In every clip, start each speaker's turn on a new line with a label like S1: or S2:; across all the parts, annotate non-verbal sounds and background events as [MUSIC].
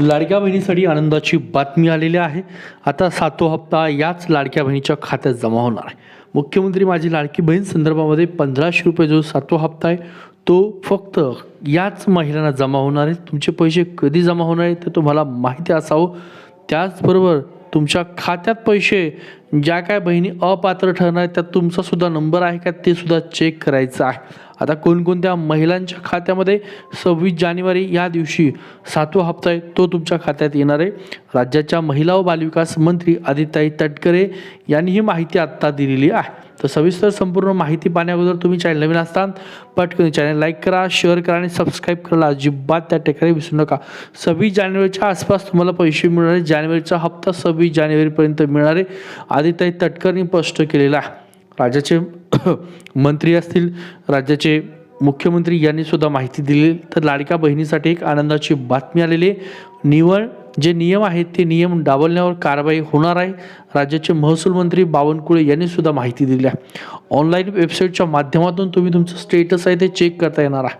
S1: लाडक्या बहिणीसाठी आनंदाची बातमी आलेली आहे. आता सातो हप्ता याच लाडक्या बहिणीच्या खात्यात जमा होणार आहे. मुख्यमंत्री माझी लाडकी बहीण संदर्भामध्ये पंधराशे रुपये जो सातवा हप्ता आहे तो फक्त याच महिलांना जमा होणार आहे. तुमचे पैसे कधी जमा होणार आहे ते तुम्हाला माहिती असावं. त्याचबरोबर तुमच्या खात्यात पैसे ज्या काय बहिणी अपात्र ठरणार आहेत त्यात तुमचा सुद्धा नंबर आहे का ते सुद्धा चेक करायचं आहे. आता कोणकोणत्या महिलांच्या खात्यामध्ये सव्वीस जानेवारी या दिवशी सातवा हप्ता आहे तो तुमच्या खात्यात येणार आहे. राज्याच्या महिला व बालविकास मंत्री आदिताई तटकरे यांनी ही माहिती आत्ता दिलेली आहे. तर सविस्तर संपूर्ण माहिती पाहण्याबद्दल तुम्ही चॅनल नवीन असताना पटकन चॅनल लाईक करा शेअर करा आणि सबस्क्राईब करायला अजिबात त्या ठिकाणी विसरू नका. सव्वीस जानेवारीच्या आसपास तुम्हाला पैसे मिळणार आहे. जानेवारीचा हप्ता सव्वीस जानेवारीपर्यंत मिळणार आहे. आदिताई तटकरनी स्पष्ट केलेला आहे. राज्याचे [COUGHS] मंत्री असतील राज्याचे मुख्यमंत्री यांनी सुद्धा माहिती दिली तर लाडक्या बहिणीसाठी एक आनंदाची बातमी आलेली आहे. निवड जे नियम आहेत ते नियम डावलण्यावर कारवाई होणार आहे. राज्याचे महसूल मंत्री बावनकुळे यांनी सुद्धा माहिती दिली आहे. ऑनलाईन वेबसाईटच्या माध्यमातून तुम्ही तुमचं स्टेटस आहे ते चेक करता येणार आहे.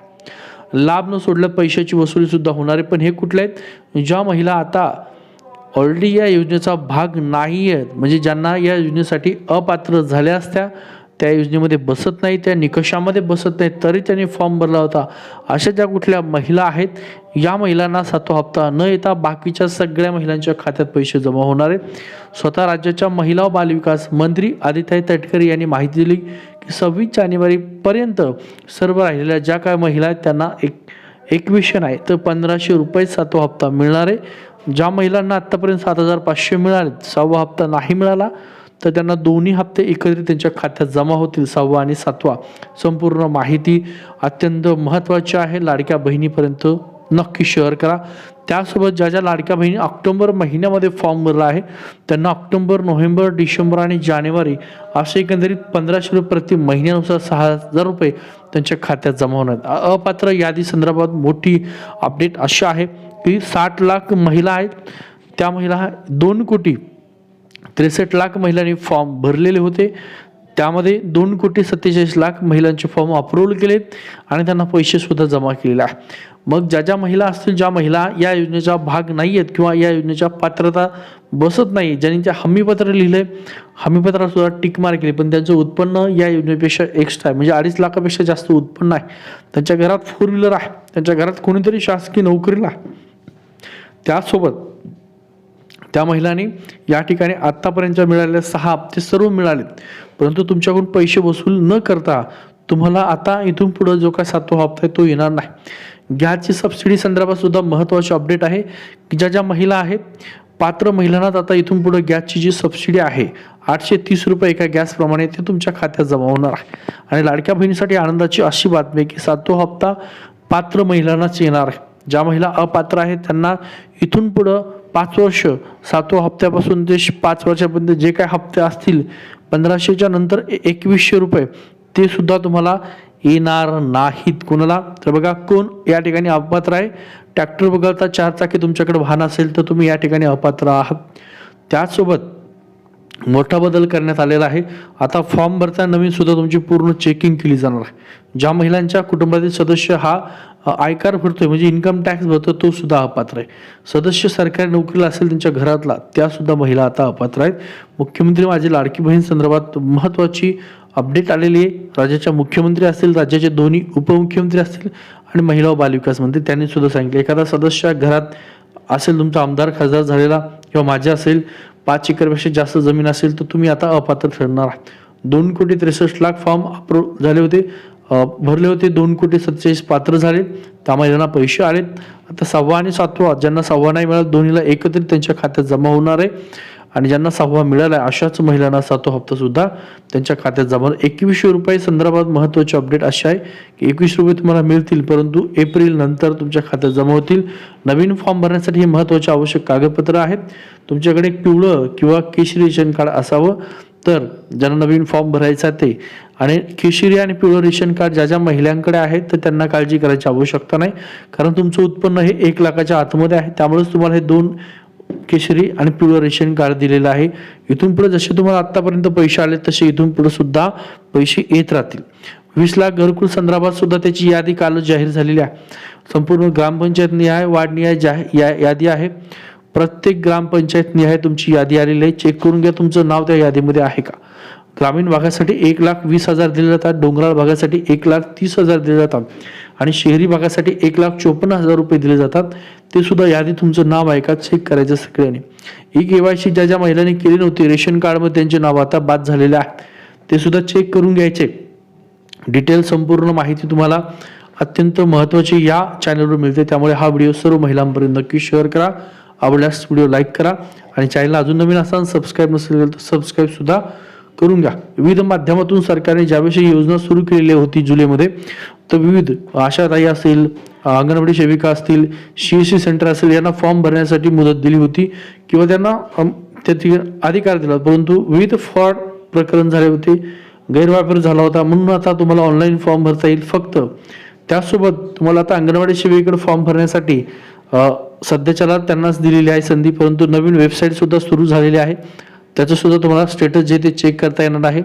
S1: लाभ न सोडल्या पैशाची वसुली सुद्धा होणार आहे. पण हे कुठले आहेत? ज्या महिला आता ऑलरेडी या योजनेचा भाग नाही आहेत. म्हणजे ज्यांना या योजनेसाठी अपात्र झाल्या असत्या त्या योजनेमध्ये बसत नाही त्या निकषामध्ये बसत नाही तरी त्यांनी फॉर्म भरला होता. अशा ज्या कुठल्या महिला आहेत या महिलांना सातवा हप्ता न येता बाकीच्या सगळ्या महिलांच्या खात्यात पैसे जमा होणार आहेत. स्वतः राज्याच्या महिला व बालविकास मंत्री आदित्य तटकरे यांनी माहिती दिली की सव्वीस जानेवारीपर्यंत सर्व राहिलेल्या ज्या काय महिला आहेत त्यांना एक एकवीसशे नाही तर पंधराशे रुपये सातवा हप्ता मिळणार आहे. ज्या महिलांना आत्तापर्यंत सात हजार पाचशे मिळाले सहावा हप्ता नाही मिळाला तर त्यांना दोन्ही हप्ते एकत्रित त्यांच्या खात्यात जमा होतील सहावा आणि सातवा. संपूर्ण माहिती अत्यंत महत्त्वाची आहे. लाडक्या बहिणीपर्यंत नक्की शेअर करा. त्यासोबत ज्या ज्या लाडक्या बहिणी ऑक्टोबर महिन्यामध्ये फॉर्म भरला आहे त्यांना ऑक्टोबर नोव्हेंबर डिसेंबर आणि जानेवारी असे एकंदरीत पंधराशे रुपये प्रति महिन्यानुसार सहा हजार रुपये त्यांच्या खात्यात जमा होणार अपात्र यादी संदर्भात मोठी अपडेट अशी आहे. की साठ लाख महिला आहेत. त्या महिला दोन कोटी त्रेसष्ट लाख महिलांनी फॉर्म भरलेले होते. त्यामध्ये दोन कोटी सत्तेचाळीस लाख महिलांचे फॉर्म अप्रूव्ह केलेत आणि त्यांना पैसेसुद्धा जमा केलेले आहे मग ज्या ज्या महिला असतील ज्या महिला या योजनेचा भाग नाही आहेत किंवा या योजनेच्या पात्रता बसत नाही ज्यांनी त्या हमीपत्र लिहिले आहे सुद्धा टिक मार केली पण त्यांचं उत्पन्न या योजनेपेक्षा एक्स्ट्रा आहे. म्हणजे अडीच लाखापेक्षा जास्त उत्पन्न आहे. त्यांच्या घरात फोर व्हीलर आहे. त्यांच्या घरात कोणीतरी शासकीय नोकरीला आहे. त्यासोबत त्या महिलांनी या ठिकाणी आत्तापर्यंत मिळालेले सहा हप्ते सर्व मिळालेत. परंतु तुमच्याकडून पैसे वसूल न करता तुम्हाला आता इथून पुढं जो काय सातवा हप्ता आहे तो येणार नाही. गॅसची सबसिडी संदर्भात सुद्धा महत्त्वाची अपडेट आहे की ज्या ज्या महिला आहेत पात्र महिलांनाच आता इथून पुढं गॅसची जी सबसिडी आहे आठशे तीस रुपये एका गॅसप्रमाणे ते तुमच्या खात्यात जमा होणार आहे. आणि लाडक्या बहिणीसाठी आनंदाची अशी बातमी आहे की सातवा हप्ता पात्र महिलांनाच येणार आहे. ज्या महिला अपात्र आहेत त्यांना इथून पुढं पाच वर्ष सातव्या हप्त्यापासून ते पाच वर्षापर्यंत जे काय हप्ते असतील पंधराशेच्या नंतर एकवीसशे रुपये ते सुद्धा तुम्हाला येणार नाहीत. कोणाला? तर बघा कोण या ठिकाणी अपात्र आहे? ट्रॅक्टर वगळता चार चाकी तुमच्याकडे वाहन असेल तर तुम्ही या ठिकाणी अपात्र आहात. त्याचसोबत मोठा बदल करण्यात आलेला आहे. आता फॉर्म भरता नवीन सुद्धा तुमची पूर्ण चेकिंग केली जाणार आहे. ज्या महिलांच्या कुटुंबातील सदस्य हा आयकार आयकर भरतोय म्हणजे इन्कम टॅक्स भरतो तो सुद्धा अपात्र आहे. सदस्य सरकारी नोकरीला असेल त्यांच्या घरातला त्या सुद्धा महिला आता अपात्र आहेत. मुख्यमंत्री माझी लाडकी बहीण संदर्भात महत्त्वाची अपडेट आलेली आहे. राज्याच्या मुख्यमंत्री असतील राज्याचे दोन्ही उपमुख्यमंत्री असतील आणि महिला व बालविकास मंत्री त्यांनी सुद्धा सांगितलं. एखादा सदस्य घरात असेल तुमचा आमदार खासदार झालेला किंवा माझ्या असेल पाच एकरपेक्षा जास्त जमीन असेल तर तुम्ही आता अपात्र ठरणार आहात. दोन कोटी त्रेसष्ट लाख फॉर्म अप्रूव्ह झाले होते. भरले होते. दोन कोटी सत्तेचाळीस पात्र झाले. त्यामुळे ज्यांना पैसे आलेत आता सहावा आणि सातवा ज्यांना सहावा नाही मिळाला दोन्हीला एकत्रित त्यांच्या खात्यात जमा होणार आहे. आणि ज्यांना सहावा मिळाला आहे अशाच महिलांना सातवा हप्ता सुद्धा त्यांच्या खात्यात जमा एकवीसशे रुपये संदर्भात महत्त्वाची अपडेट अशी आहे की एकवीस रुपये तुम्हाला मिळतील परंतु एप्रिल नंतर तुमच्या खात्यात जमा होतील. नवीन फॉर्म भरण्यासाठी हे महत्त्वाचे आवश्यक कागदपत्र आहेत. तुमच्याकडे पिवळं किंवा केशरी रेशन कार्ड असावं. तर ज्यांना नवीन फॉर्म भरायचा ते. आणि केशरी आणि पिवळं रेशन कार्ड ज्या ज्या महिलांकडे आहेत तर त्यांना काळजी करायची आवश्यकता नाही. कारण तुमचं उत्पन्न हे एक लाखाच्या आतमध्ये आहे. त्यामुळेच तुम्हाला हे दोन केशरी आणि पिवळं रेशन कार्ड दिलेलं आहे. इथून पुढे जसे तुम्हाला आतापर्यंत पैसे आले तसे इथून पुढे सुद्धा पैसे येत राहतील. वीस लाख घरकुल संदर्भात सुद्धा त्याची यादी कालच जाहीर झालेली आहे. संपूर्ण ग्रामपंचायत निहाय वार्ड निहाय जाही या यादी आहे. प्रत्येक ग्रामपंचायत निहाय तुमची यादी आलेली आहे. चेक करून घ्या तुमचं नाव त्या यादीमध्ये आहे का. ग्रामीण भागासाठी एक लाख वीस हजार दिले जातात. डोंगराळ भागासाठी एक लाख तीस हजार दिले जातात. आणि शहरी भागासाठी एक लाख चोपन्न हजार रुपये दिले जातात. ते सुद्धा यादी तुमचं नाव आहे का? चेक करायचं सगळ्यांनी. ई केवायसी ज्या ज्या महिलांनी केली नव्हती रेशन कार्डमध्ये त्यांचे नाव आता बाद झालेले आहेत ते सुद्धा चेक करून घ्यायचे. डिटेल संपूर्ण माहिती तुम्हाला अत्यंत महत्त्वाची या चॅनलवर मिळते. त्यामुळे हा व्हिडिओ सर्व महिलांपर्यंत नक्की शेअर करा. आवडल्यास व्हिडिओ लाईक करा. आणि चॅनलला अजून नवीन असाल सबस्क्राईब नसेल तर सबस्क्राईबसुद्धा सुद्धा करून घ्या. विविध माध्यमातून सरकारने ज्याविषयी योजना सुरू केलेली होती जुलैमध्ये तर विविध आशाताई असेल अंगणवाडी सेविका असतील सी एस सी सेंटर असेल यांना फॉर्म भरण्यासाठी मुदत दिली होती किंवा त्यांना त्याची अधिकार दिला परंतु विविध फ्रॉड प्रकरण झाले होते गैरवापर झाला होता. म्हणून आता तुम्हाला ऑनलाईन फॉर्म भरता येईल. फक्त त्यासोबत तुम्हाला आता अंगणवाडी सेवेकडे फॉर्म भरण्यासाठी सध्याच्याला त्यांनाच दिलेली आहे संधी परंतु नवीन वेबसाईट सुद्धा सुरू झालेली आहे. त्याचंसुद्धा तुम्हाला स्टेटस जे ते चेक करता येणार आहे.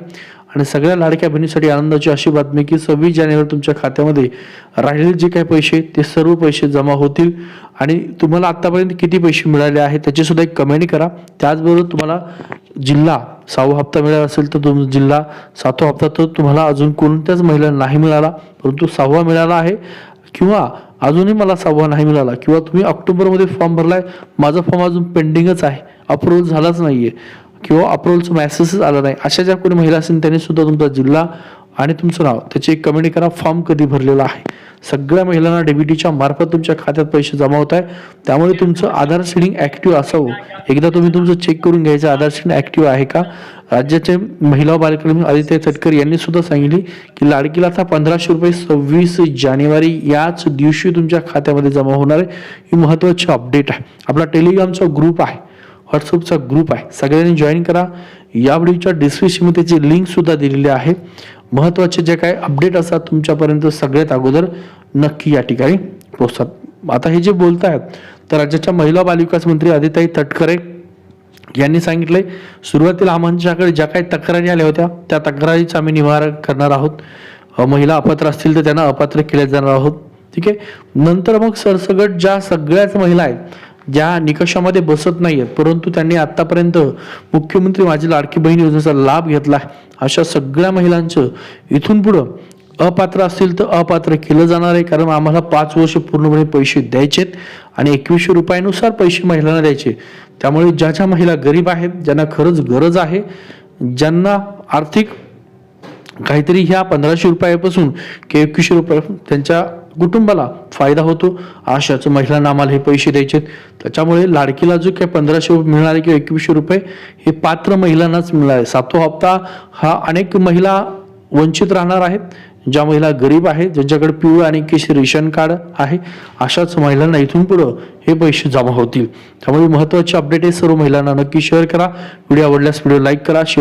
S1: आणि सगळ्या लाडक्या बहिणीसाठी आनंदाची अशी बातमी की सव्वीस जानेवारी तुमच्या खात्यामध्ये राहिलेले जे काही पैसे ते सर्व पैसे जमा होतील. आणि तुम्हाला आत्तापर्यंत किती पैसे मिळाले आहेत त्याचेसुद्धा एक कमेंट करा. त्याचबरोबर तुम्हाला जिल्हा सहावा हप्ता मिळाला असेल तर तुम जिल्हा सातवा हप्ता तर तुम्हाला अजून कोणत्याच महिला नाही मिळाला परंतु सहावा मिळाला आहे. किंवा अजूनही मला सहावा नाही मिळाला किंवा तुम्ही ऑक्टोबरमध्ये फॉर्म भरलाय माझा फॉर्म अजून पेंडिंगच आहे अप्रूव्हल झालाच नाही आहे किंवा अप्रुव्हलचं मॅसेजच आला नाही. अशा ज्या कोणी महिला असेल त्यांनी सुद्धा तुमचा जिल्हा आणि तुमचं नाव त्याची एक कमेंट करा फॉर्म कधी भरलेला आहे. सगळ्या महिलांना डेबिटीच्या मार्फत तुमच्या खात्यात पैसे जमा होत आहे त्यामुळे तुमचं आधार सीडिंग ऍक्टिव्ह असावं. एकदा तुम्ही तुमचं चेक करून घ्यायचं आधार सीडिंग ऍक्टिव्ह आहे का? राज्याचे महिला व बालकल्याण आदित्य तटकर यांनी सुद्धा सांगितले की लाडकीला आता पंधराशे रुपये सव्वीस जानेवारी याच दिवशी तुमच्या खात्यामध्ये जमा होणार आहे. ही महत्वाची अपडेट आहे. आपला टेलिग्रामचा ग्रुप आहे. व्हॉट्सअपचा ग्रुप आहे. सगळ्यांनी जॉईन करा. या व्हिडिओच्या डिस्क्रिप्शनमध्ये त्याची लिंकसुद्धा दिलेली आहे. महत्त्वाचे जे काय अपडेट असतात तुमच्यापर्यंत सगळ्यात अगोदर नक्की या ठिकाणी पोहोचतात. आता हे जे बोलत आहेत तर राज्याच्या महिला बालविकास मंत्री आदिताई तटकरे यांनी सांगितलंय सुरुवातीला आमच्याकडे ज्या काही तक्रारी आल्या होत्या त्या तक्रारीचा आम्ही निवारण करणार आहोत. महिला अपात्र असतील तर त्यांना अपात्र केल्या जाणार आहोत. ठीक आहे? नंतर मग सरसगट ज्या सगळ्याच महिला आहेत ज्या निकषामध्ये बसत नाही आहेत परंतु त्यांनी आतापर्यंत मुख्यमंत्री माझी लाडकी बहीण योजनेचा लाभ घेतला अशा सगळ्या महिलांचं इथून पुढं अपात्र असतील तर अपात्र केलं जाणार आहे कारण आम्हाला पाच वर्ष पूर्णपणे पैसे द्यायचेत आणि एकवीसशे रुपयानुसार पैसे महिलांना द्यायचे. त्यामुळे ज्या ज्या महिला गरीब आहेत ज्यांना खरंच गरज आहे ज्यांना आर्थिक काहीतरी ह्या पंधराशे रुपयापासून किंवा एकवीसशे रुपये त्यांच्या कुटुंबाला फायदा होतो. अशाच महिलांना आम्हाला हे पैसे द्यायचे त्याच्यामुळे लाडकीला जो काही पंधराशे रुपये मिळणारे किंवा एकवीसशे रुपये हे पात्र महिलांनाच मिळणार आहे. सातवा हप्ता हा अनेक महिला वंचित राहणार आहेत. ज्या महिला गरीब आहेत ज्यांच्याकडे पिवळं आणि केशरी रेशन कार्ड आहे अशाच महिलांना इथून पुढं हे पैसे जमा होतील. त्यामुळे महत्त्वाचे अपडेट आहे. सर्व महिलांना नक्की शेअर करा. व्हिडिओ आवडल्यास व्हिडिओ लाईक करा. शेअर